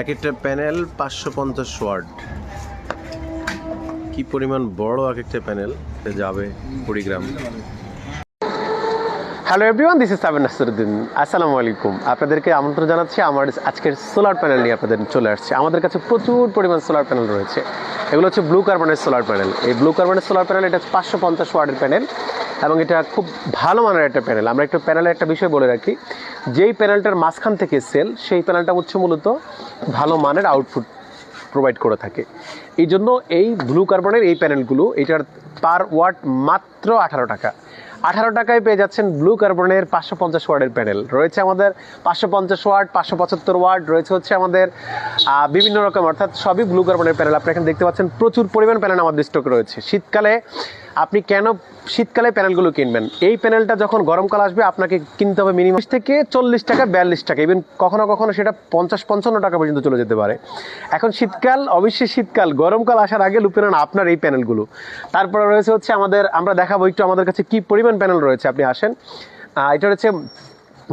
এক একটা প্যানেল পাঁচশো পঞ্চাশ ওয়ার্ড কি পরিমাণ বড় এক একটা প্যানেল যাবে Kurigram. Hello everyone this is Saben Nasruddin আসসালামু আলাইকুম। আপনাদেরকে আমন্ত্রণ জানাচ্ছি, আমার আজকের সোলার প্যানেল নিয়ে আপনাদের চলে আসছে। আমাদের কাছে প্রচুর পরিমাণ সোলার প্যানেল রয়েছে। এগুলো হচ্ছে ব্লু কার্বনের সোলার প্যানেল এই ব্লু কার্বনের সোলার প্যানেল এটা পাঁচশো পঞ্চাশ ওয়ার্ডের প্যানেল এবং এটা খুব ভালো মানের একটা প্যানেল। আমরা একটু প্যানেলের একটা বিষয় বলে রাখি। যেই প্যানেলটার মাঝখান থেকে সেল, সেই প্যানেলটা হচ্ছে মূলত ভালো মানের আউটপুট প্রোভাইড করে থাকে। এই জন্য এই ব্লু কার্বনের এই প্যানেলগুলো এটার পার ওয়াট মাত্র আঠারো টাকা। আঠারো টাকায় পেয়ে যাচ্ছেন ব্লু কার্বনের পাঁচশো পঞ্চাশ ওয়ার্ডের প্যানেল রয়েছে আমাদের পাঁচশো পঞ্চাশ ওয়ার্ড পাঁচশো পঁচাত্তর ওয়ার্ড রয়েছে হচ্ছে আমাদের বিভিন্ন রকম, অর্থাৎ সবই ব্লু কার্বনের প্যানেল আপনি এখানে দেখতে পাচ্ছেন প্রচুর পরিমাণ প্যানেল আমাদের স্টকে রয়েছে। শীতকালে আপনি কেন শীতকালে প্যানেলগুলো কিনবেন? এই প্যানেলটা যখন গরমকাল আসবে, আপনাকে কিনতে হবে মিনিমাম থেকে চল্লিশ টাকা, বিয়াল্লিশ টাকা। ইভেন কখনো কখনো সেটা পঞ্চাশ পঞ্চান্ন টাকা পর্যন্ত চলে যেতে পারে। এখন শীতকাল, অবশ্যই শীতকাল গরমকাল আসার আগে লুপে নেন আপনার এই প্যানেলগুলো। তারপরে রয়েছে হচ্ছে আমাদের, আমরা দেখাবো একটু আমাদের কাছে কি পরিমাণ প্যানেল রয়েছে, আপনি আসেন। এটা হচ্ছে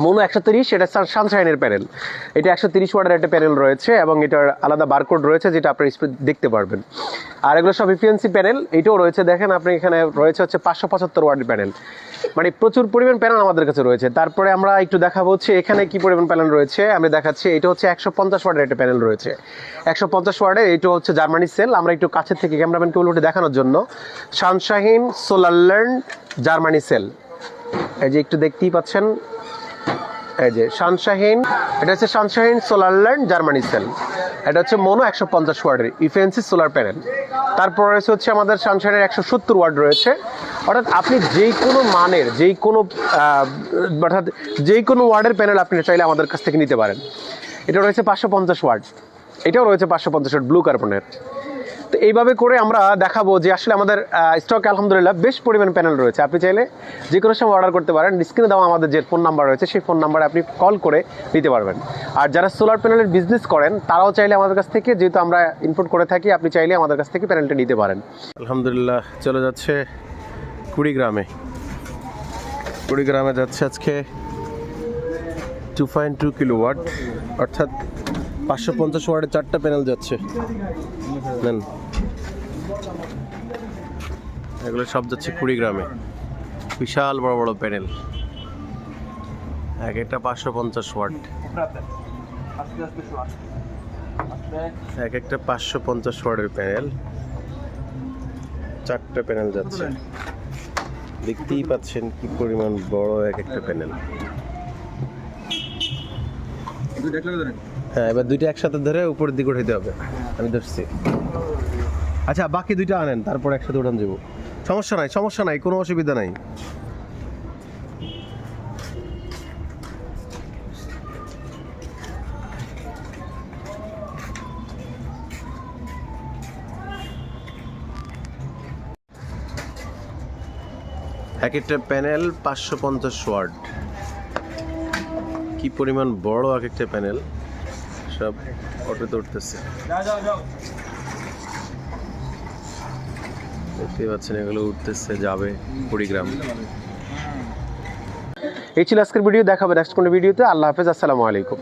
মনো একশো তিরিশ, এটা সানশাইনের প্যানেল। এটা একশো তিরিশ ওয়ার্ডের একটা প্যানেল রয়েছে এবং এটার আলাদা বারকোড রয়েছে যেটা আপনি দেখতে পারবেন। আর এগুলো সব ইফিয়েন্সি প্যানেল, এটাও রয়েছে। দেখেন আপনি এখানে রয়েছে হচ্ছে পাঁচশো পঁচাত্তর ওয়ার্ডের প্যানেল। মানে প্রচুর পরিমাণ প্যানেল আমাদের কাছে রয়েছে। তারপরে আমরা একটু দেখাবো হচ্ছে এখানে কি পরিমাণ প্যানেল রয়েছে। আমি দেখাচ্ছি, এটা হচ্ছে একশো পঞ্চাশ ওয়ার্ডের একটা প্যানেল রয়েছে। একশো পঞ্চাশ ওয়ার্ডের এটা হচ্ছে জার্মানি সেল। আমরা একটু কাছের থেকে ক্যামেরাম্যান ক্যামেরাম্যানকে উল্টে দেখানোর জন্য। সানশাহিন সোলারল্যান্ড জার্মানি সেল। এই যে একটু দেখতেই পাচ্ছেন এই যে সানশাহিন এটা হচ্ছে সানশাহিন সোলারল্যান্ড জার্মানি সেল এটা হচ্ছে মনো একশো পঞ্চাশ ওয়ার্ডের ইফেন্সি সোলার প্যানেল তারপর রয়েছে হচ্ছে আমাদের সানশাইনের একশো সত্তর ওয়ার্ড রয়েছে। অর্থাৎ আপনি যেই কোনো মানের যেই কোনো অর্থাৎ যেই কোনো ওয়ার্ডের প্যানেল আপনি চাইলে আমাদের কাছ থেকে নিতে পারেন। এটা রয়েছে পাঁচশো পঞ্চাশ ওয়ার্ড। এটাও রয়েছে পাঁচশো পঞ্চাশ ওয়ার্ড ব্লু কার্বনের তো এইভাবে করে আমরা দেখাবো যে আসলে আমাদের স্টক আলহামদুলিল্লাহ বেশ পরিমাণ প্যানেল রয়েছে। আপনি চাইলে যে কোনো সময় অর্ডার করতে পারেন। স্ক্রিনে দেওয়া আমাদের যে ফোন নাম্বার রয়েছে, সেই ফোন নাম্বারে আপনি কল করে নিতে পারবেন। আর যারা সোলার প্যানেলের বিজনেস করেন, তারাও চাইলে আমাদের কাছ থেকে, যেহেতু আমরা ইনপুট করে থাকি, আপনি চাইলে আমাদের কাছ থেকে প্যানেলটা নিতে পারেন। আলহামদুলিল্লাহ, চলে যাচ্ছে কুড়িগ্রামে। কুড়িগ্রামে যাচ্ছে আজকে two point two kilowatt অর্থাৎ পাঁচশো পঞ্চাশ ওয়ার্ডের চারটা প্যানেল যাচ্ছে। নেন। এগুলো সব যাচ্ছে কুড়িগ্রামে। বিশাল বড় বড় প্যানেল। এক একটা পাঁচশো পঞ্চাশ ওয়াট। এক একটা পাঁচশো পঞ্চাশ ওয়ার্ডের প্যানেল। চারটা প্যানেল যাচ্ছে। দেখতেই পাচ্ছেন কি পরিমাণ বড় এক একটা প্যানেল। হ্যাঁ এবার দুইটা একসাথে ধরে উপরের দিকে উঠাইতে হবে। আমি ধরছি। আচ্ছা বাকি দুইটা আনেন, তারপর একসাথে উঠান যাব। সমস্যা নাই সমস্যা নাই, কোনো অসুবিধা নাই। এক একটা প্যানেল পাঁচশো পঞ্চাশ ওয়ার্ড কি পরিমাণ বড় এক একটা প্যানেল? সব অটোতে উঠতেছে। দেখতে পাচ্ছেন, এগুলো উঠতেছে, যাবে কুড়িগ্রাম। এই ছিল আজকের ভিডিও দেখাবে নেক্সট কোনো ভিডিওতে আল্লাহ হাফেজ, আসসালামু আলাইকুম।